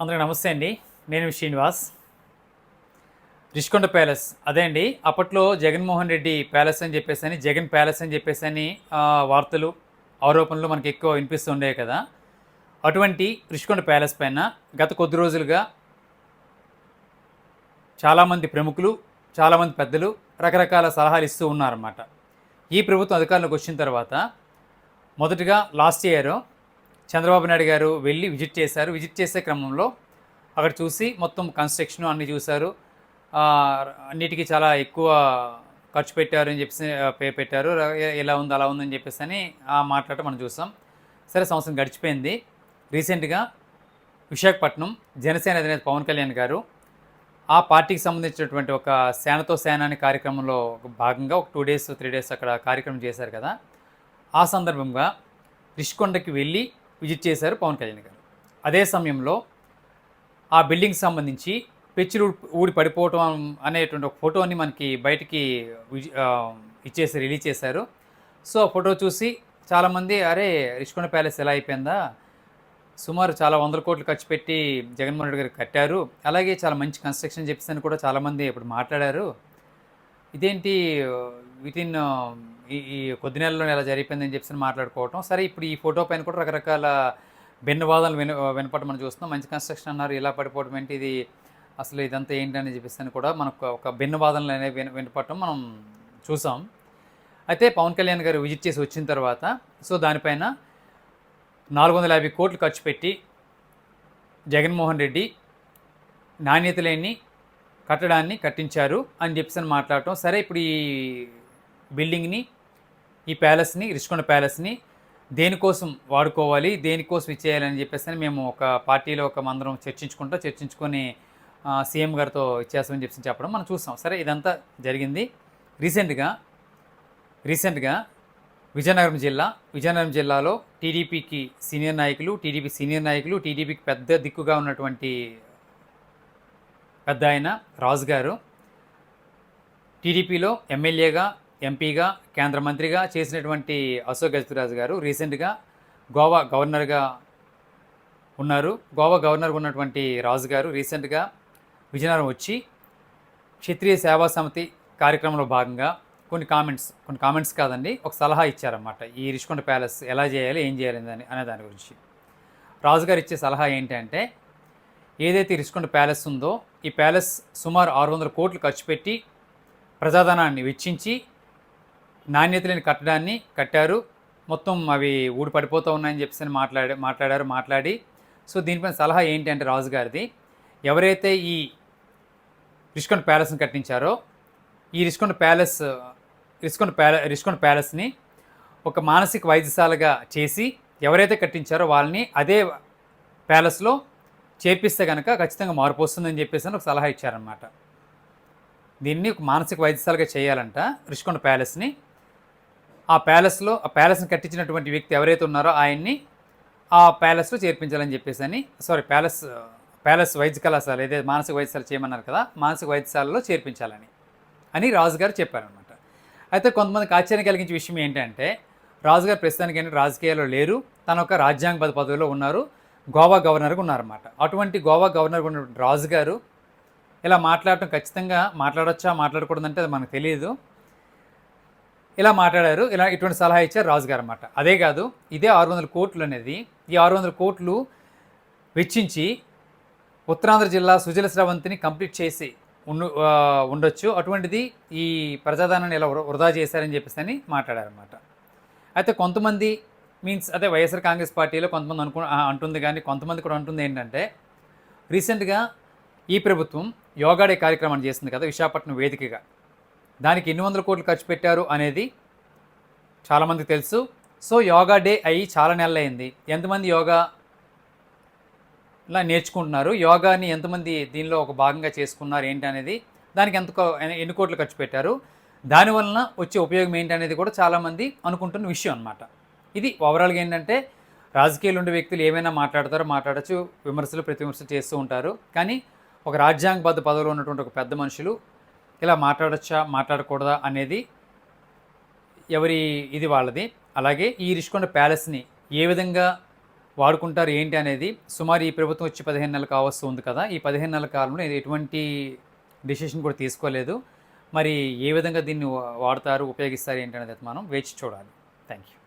అందరికి నమస్తే అండి. నేను శ్రీనివాస్. రిషికొండ ప్యాలెస్. అదే అండి అప్పట్లో జగన్మోహన్ రెడ్డి ప్యాలెస్ అని చెప్పేసి అని జగన్ ప్యాలెస్ అని చెప్పేసి అని వార్తలు ఆరోపణలు మనకి ఎక్కువ వినిపిస్తుండే కదా. అటువంటి రిషికొండ ప్యాలెస్ పైన గత కొద్ది రోజులుగా చాలామంది ప్రముఖులు చాలామంది పెద్దలు రకరకాల సలహాలు ఇస్తూ ఉన్నారన్నమాట. ఈ ప్రభుత్వం అధికారంలోకి వచ్చిన తర్వాత మొదటగా లాస్ట్ ఇయర్ చంద్రబాబు నాయుడు గారు వెళ్ళి విజిట్ చేశారు. విజిట్ చేసే క్రమంలో అక్కడ చూసి మొత్తం కన్స్ట్రక్షన్ అన్ని చూశారు. అన్నిటికీ చాలా ఎక్కువ ఖర్చు పెట్టారు అని చెప్పేసి పే పెట్టారు. ఎలా ఉంది అలా ఉందని చెప్పేసి అని ఆ మాట్లాడటం మనం చూసాం. సరే సంవత్సరం గడిచిపోయింది. రీసెంట్గా విశాఖపట్నం జనసేన అధినేత పవన్ కళ్యాణ్ గారు ఆ పార్టీకి సంబంధించినటువంటి ఒక సేనతో సేన అనే కార్యక్రమంలో భాగంగా ఒక టూ డేస్ త్రీ డేస్ అక్కడ కార్యక్రమం చేశారు కదా. ఆ సందర్భంగా రిషికొండకి వెళ్ళి విజిట్ చేశారు పవన్ కళ్యాణ్ గారు. అదే సమయంలో ఆ బిల్డింగ్కి సంబంధించి పెచ్చులు ఊడి- ఊడి పడిపోవటం అనేటువంటి ఒక ఫోటోని మనకి బయటికి విజి- ఇచ్చేసి రిలీజ్ చేశారు. సో ఆ ఫోటో చూసి చాలామంది అరే రిషికొండ ప్యాలెస్ ఎలా అయిపోయిందా? సుమారు చాలా వందల కోట్లు ఖర్చు పెట్టి జగన్మోహన్ రెడ్డి గారు కట్టారు. అలాగే చాలా మంచి కన్స్ట్రక్షన్ చెప్పేసి అని కూడా చాలామంది ఇప్పుడు మాట్లాడారు. ఇదేంటి వితిన్ ఈ కొద్ది నెలల్లో ఎలా జరిగిపోయిందని చెప్పి మాట్లాడుకోవటం. సరే ఇప్పుడు ఈ ఫోటో పైన కూడా రకరకాల భిన్న వాదనలు విన వినపడడం మనం చూస్తున్నాం. మంచి కన్స్ట్రక్షన్ అన్నారు ఇలా పడిపోవడం ఏంటి ఇది అసలు ఇదంతా ఏంటి అని చెప్పేసి అని కూడా మనకు ఒక భిన్నవాదనలు అనేవి విన వినపడటం మనం చూసాం. అయితే పవన్ కళ్యాణ్ గారు విజిట్ చేసి వచ్చిన తర్వాత సో దానిపైన నాలుగు వందల యాభై కోట్లు ఖర్చు పెట్టి జగన్మోహన్ రెడ్డి నాణ్యత లేని కట్టడాన్ని కట్టించారు అని చెప్పేసి మాట్లాడటం. సరే ఇప్పుడు ఈ బిల్డింగ్ని ఈ ప్యాలెస్ని రిషికొండ ప్యాలెస్ని దేనికోసం వాడుకోవాలి దేనికోసం ఇచ్చేయాలని చెప్పేసి అని మేము ఒక పార్టీలో ఒక మందరం చర్చించుకుంటూ చర్చించుకొని సీఎం గారితో ఇచ్చేస్తామని చెప్పి చెప్పడం మనం చూస్తాం. సరే ఇదంతా జరిగింది. రీసెంట్గా రీసెంట్గా విజయనగరం జిల్లా విజయనగరం జిల్లాలో టీడీపీకి సీనియర్ నాయకులు టీడీపీ సీనియర్ నాయకులు టీడీపీకి పెద్ద దిక్కుగా ఉన్నటువంటి పెద్ద ఆయన రాజు గారు టీడీపీలో ఎమ్మెల్యేగా ఎంపీగా కేంద్ర మంత్రిగా చేసినటువంటి అశోక్ గజపతిరాజు గారు రీసెంట్గా గోవా గవర్నర్గా ఉన్నారు. గోవా గవర్నర్గా ఉన్నటువంటి రాజు గారు రీసెంట్గా విజయనగరం వచ్చి క్షత్రియ సేవా సమితి కార్యక్రమంలో భాగంగా కొన్ని కామెంట్స్ కొన్ని కామెంట్స్ కాదండి ఒక సలహా ఇచ్చారన్నమాట. ఈ రిషికొండ ప్యాలెస్ ఎలా చేయాలి ఏం చేయాలి అని అనే దాని గురించి. రాజుగారు ఇచ్చే సలహా ఏంటంటే ఏదైతే రిషికొండ ప్యాలెస్ ఉందో ఈ ప్యాలెస్ సుమారు ఆరు వందల కోట్లు ఖర్చు పెట్టి ప్రజాధనాన్ని వెచ్చించి నాణ్యత లేని కట్టడాన్ని కట్టారు. మొత్తం అవి ఊడి పడిపోతూ ఉన్నాయని చెప్పేసి మాట్లాడ మాట్లాడి మాట్లాడారు మాట్లాడి. సో దీనిపైన సలహా ఏంటి అంటే రాజుగారిది ఎవరైతే ఈ రిషికొండ ప్యాలెస్ని కట్టించారో ఈ రిష్కొండ ప్యాలెస్ రిష్కొండ ప్యాలె రిష్కొండ ప్యాలెస్ని ఒక మానసిక వైద్యశాలగా చేసి ఎవరైతే కట్టించారో వాళ్ళని అదే ప్యాలెస్లో చేర్పిస్తే కనుక ఖచ్చితంగా మార్పు వస్తుందని చెప్పేసి అని ఒక సలహా ఇచ్చారనమాట దీన్ని ఒక మానసిక వైద్యశాలగా చేయాలంట రిషికొండ ప్యాలెస్ని. ఆ ప్యాలెస్లో ఆ ప్యాలెస్ని కట్టించినటువంటి వ్యక్తి ఎవరైతే ఉన్నారో ఆయన్ని ఆ ప్యాలెస్లో చేర్పించాలని చెప్పేసి అని సారీ ప్యాలెస్ ప్యాలెస్ వైద్య కళాశాల ఏదైతే మానసిక వైద్యశాల చేయమన్నారు కదా మానసిక వైద్యశాలలో చేర్పించాలని అని రాజుగారు చెప్పారనమాట అయితే కొంతమందికి ఆశ్చర్యం కలిగించే విషయం ఏంటంటే రాజుగారు ప్రస్తుతానికి ఏంటంటే రాజకీయాల్లో లేరు తన ఒక రాజ్యాంగ పదవిలో ఉన్నారు గోవా గవర్నర్గా ఉన్నారన్నమాట. అటువంటి గోవా గవర్నర్గా ఉన్నటువంటి రాజుగారు ఇలా మాట్లాడటం ఖచ్చితంగా మాట్లాడొచ్చా మాట్లాడకూడదంటే అది మనకు తెలియదు. ఇలా మాట్లాడారు. ఇలా ఇటువంటి సలహా ఇచ్చారు రాజుగారు అన్నమాట. అదే కాదు ఇదే ఆరు వందల కోట్లు అనేది ఈ ఆరు వందల కోట్లు వెచ్చించి ఉత్తరాంధ్ర జిల్లా సుజల స్రవంతిని కంప్లీట్ చేసి ఉండు ఉండొచ్చు. అటువంటిది ఈ ప్రజాదానాన్ని ఇలా వృ- వృధా చేశారని చెప్పేసి అని మాట్లాడారన్నమాట అయితే కొంతమంది మీన్స్ అదే వైఎస్ఆర్ కాంగ్రెస్ పార్టీలో కొంతమంది అనుకు అంటుంది కానీ కొంతమంది కూడా అంటుంది ఏంటంటే రీసెంట్గా ఈ ప్రభుత్వం యోగాడే కార్యక్రమాన్ని చేసింది కదా విశాఖపట్నం వేదికగా. దానికి ఎన్ని వందల కోట్లు ఖర్చు పెట్టారు అనేది చాలామందికి తెలుసు. సో యోగా డే అయ్యి చాలా నెలలు అయింది ఎంతమంది యోగా ఇలా నేర్చుకుంటున్నారు? యోగాని ఎంతమంది దీనిలో ఒక భాగంగా చేసుకున్నారు ఏంటి అనేది దానికి ఎంత ఎన్ని కోట్లు ఖర్చు పెట్టారు? దానివలన వచ్చే ఉపయోగం ఏంటి అనేది కూడా చాలామంది అనుకుంటున్న విషయం అనమాట ఇది ఓవరాల్గా ఏంటంటే రాజకీయాలు ఉండే వ్యక్తులు ఏమైనా మాట్లాడతారో మాట్లాడచ్చు విమర్శలు ప్రతి విమర్శలు చేస్తూ ఉంటారు. కానీ ఒక రాజ్యాంగబద్ధ పదవిలో ఉన్నటువంటి ఒక పెద్ద మనుషులు ఇలా మాట్లాడచ్చా మాట్లాడకూడదా అనేది ఎవరి ఇది వాళ్ళది. అలాగే ఈ రిషికొండ ప్యాలెస్ని ఏ విధంగా వాడుకుంటారు ఏంటి అనేది సుమారు ఈ ప్రభుత్వం వచ్చి పదిహేను నెలలు కావస్తుంది కదా ఈ పదిహేను నెలల కాలంలో ఎటువంటి డిసిషన్ కూడా తీసుకోలేదు. మరి ఏ విధంగా దీన్ని వాడతారు ఉపయోగిస్తారు ఏంటి అనేది మనం వేచి చూడాలి. Thank you